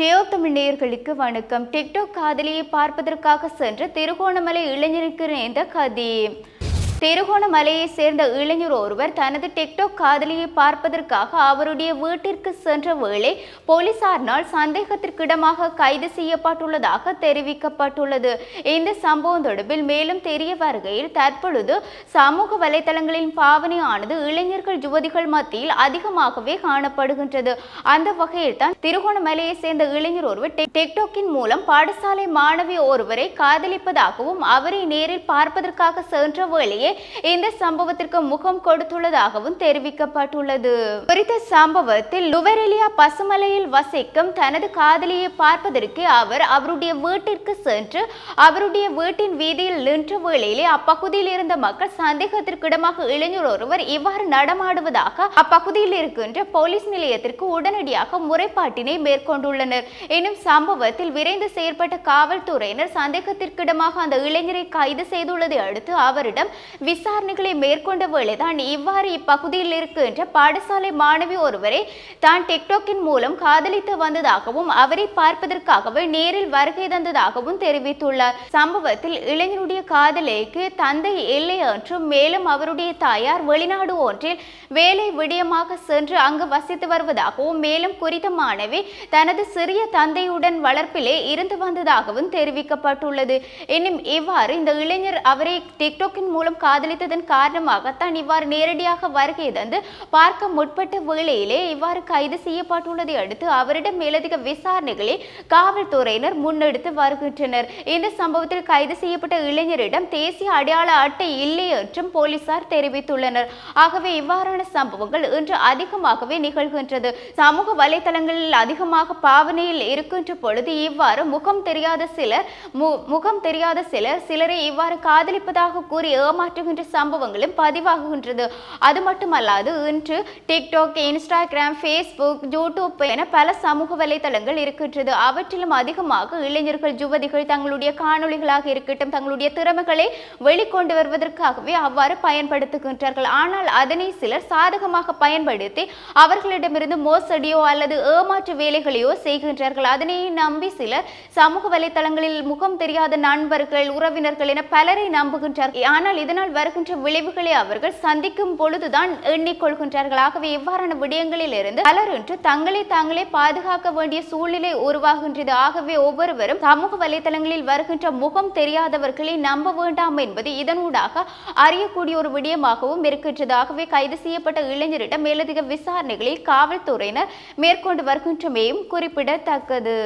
டேயோ தமிழ் வணக்கம். டிக்டாக் காதலியை பார்ப்பதற்காக சென்ற திருகோணமலை இளைஞருக்கு நேர்ந்த கதி. திருகோணமலையை சேர்ந்த இளைஞர் ஒருவர் தனது டிக்டாக் காதலியை பார்ப்பதற்காக அவருடைய வீட்டிற்கு சென்ற வேளை போலீசாரினால் சந்தேகத்திற்கிடமாக கைது செய்யப்பட்டுள்ளதாக தெரிவிக்கப்பட்டுள்ளது. இந்த சம்பவம் தொடர்பில் மேலும் தெரிய வருகையில் தற்பொழுது சமூக வலைதளங்களின் பாவனையானது இளைஞர்கள் யுவதிகள் மத்தியில் அதிகமாகவே காணப்படுகின்றது. அந்த வகையில் தான் திருகோணமலையை சேர்ந்த இளைஞர் ஒருவர் டிக்டாக்கின் மூலம் பாடசாலை மாணவி ஒருவரை காதலிப்பதாகவும் அவரை நேரில் பார்ப்பதற்காக சென்ற வேளையே இந்த சம்பவத்திற்கு முகம் கொடுத்துள்ளதாகவும் தெரிவிக்கப்பட்டுள்ளது. குறித்த சம்பவத்தில் நுவரெலியா பசுமலையில் வசிக்கும் தனது காதலியை பார்ப்பதற்கு அவர் அவருடைய வீட்டிற்கு சென்று அவருடைய வீட்டின் வீதியில் நின்ற வேளையிலே அப்பகுதியில் இருந்த மக்கள் சந்தேகத்திற்கிடமாக இளைஞர் ஒருவர் இவ்வாறு நடமாடுவதாக அப்பகுதியில் இருக்கின்ற போலீஸ் நிலையத்திற்கு உடனடியாக முறைப்பாட்டினை மேற்கொண்டுள்ளனர். எனும் சம்பவத்தில் விரைந்து செயற்பட்ட காவல்துறையினர் சந்தேகத்திற்கிடமாக அந்த இளைஞரை கைது செய்துள்ளதை அடுத்து அவரிடம் விசாரணைகளை மேற்கொண்ட வேளைதான் இவ்வாறு இப்பகுதியில் இருக்கின்ற பாடசாலை மாணவி ஒருவரை தான் டிக்டாக்கின் மூலம் காதலித்து வந்ததாகவும் அவரை பார்ப்பதற்காகவே நேரில் வருகை தந்ததாகவும் தெரிவித்துள்ளார். சம்பவத்தில் இளைஞருடைய காதலிக்கு தந்தை இல்லை என்றும் மேலும் அவருடைய தாயார் வெளிநாடு ஒன்றில் வேலை விடயமாக சென்று அங்கு வசித்து வருவதாகவும் மேலும் குறித்த மாணவி தனது சிறிய தந்தையுடன் வளர்ப்பிலே இருந்து வந்ததாகவும் தெரிவிக்கப்பட்டுள்ளது. எனினும் இவ்வாறு இந்த இளைஞர் அவரை டிக்டாக்கின் மூலம் காதலித்ததன் காரணமாகத்தான் இவ்வாறு நேரடியாக வருகை தந்து பார்க்க முற்பட்ட வேளையிலே இவ்வாறு கைது செய்யப்பட்டுள்ளதை அடுத்து அவரிடம் மேலதிக விசாரணைகளை காவல்துறையினர் முன்னெடுத்து வருகின்றனர். இந்த சம்பவத்தில் கைது செய்யப்பட்ட இளைஞரிடம் தேசிய அடையாள அட்டை இல்லை என்றும் போலீசார் தெரிவித்துள்ளனர். ஆகவே இவ்வாறான சம்பவங்கள் இன்று அதிகமாகவே நிகழ்கின்றது. சமூக வலைதளங்களில் அதிகமாக பாவனையில் இருக்கின்ற பொழுது இவ்வாறு முகம் தெரியாத சிலர் மு- முகம் தெரியாத சிலர் சிலரை இவ்வாறு காதலிப்பதாக கூறி மாற்றுகின்ற சம்பவங்களும் பதிவாகுகின்றது. அது மட்டுமல்லாது இன்று டிக்டாக் இன்ஸ்டாகிராம் ஃபேஸ்புக் யூடியூப் என பல சமூக வலைதளங்கள் இருக்கின்றது. அவற்றிலும் அதிகமாக இளைஞர்கள் யுவதிகள் தங்களுடைய காணொளிகளாக இருக்கட்டும் தங்களுடைய திறமைகளை வெளிக்கொண்டு வருவதற்காகவே அவ்வாறு பயன்படுத்துகின்றார்கள். ஆனால் அதனை சிலர் சாதகமாக பயன்படுத்தி அவர்களிடமிருந்து மோசடியோ அல்லது ஏமாற்று வேலைகளையோ செய்கின்றார்கள். அதனை நம்பி சிலர் சமூக வலைதளங்களில் முகம் தெரியாத நண்பர்கள் உறவினர்கள் என பலரை நம்புகின்றார்கள். ஆனால் இதனால் வருகின்ற விளைவுகளை அவர்கள் சந்திக்கும் பொழுதுதான் எண்ணிக்கொள்கின்றார்கள். ஆகவே இவ்வாறான விடயங்களில் இருந்து பலர் இன்று தங்களை தாங்களே பாதுகாக்க வேண்டிய சூழ்நிலை உருவாகின்றது. ஆகவே ஒவ்வொருவரும் சமூக வலைதளங்களில் வருகின்ற முகம் தெரியாதவர்களை நம்ப வேண்டாம் என்பது இதனூடாக அறியக்கூடிய ஒரு விடயமாகவும் இருக்கின்றது. ஆகவே கைது செய்யப்பட்ட இளைஞரிடம் மேலதிக விசாரணைகளில் காவல்துறையினர் மேற்கொண்டு வருகின்றமையும் குறிப்பிடத்தக்கது.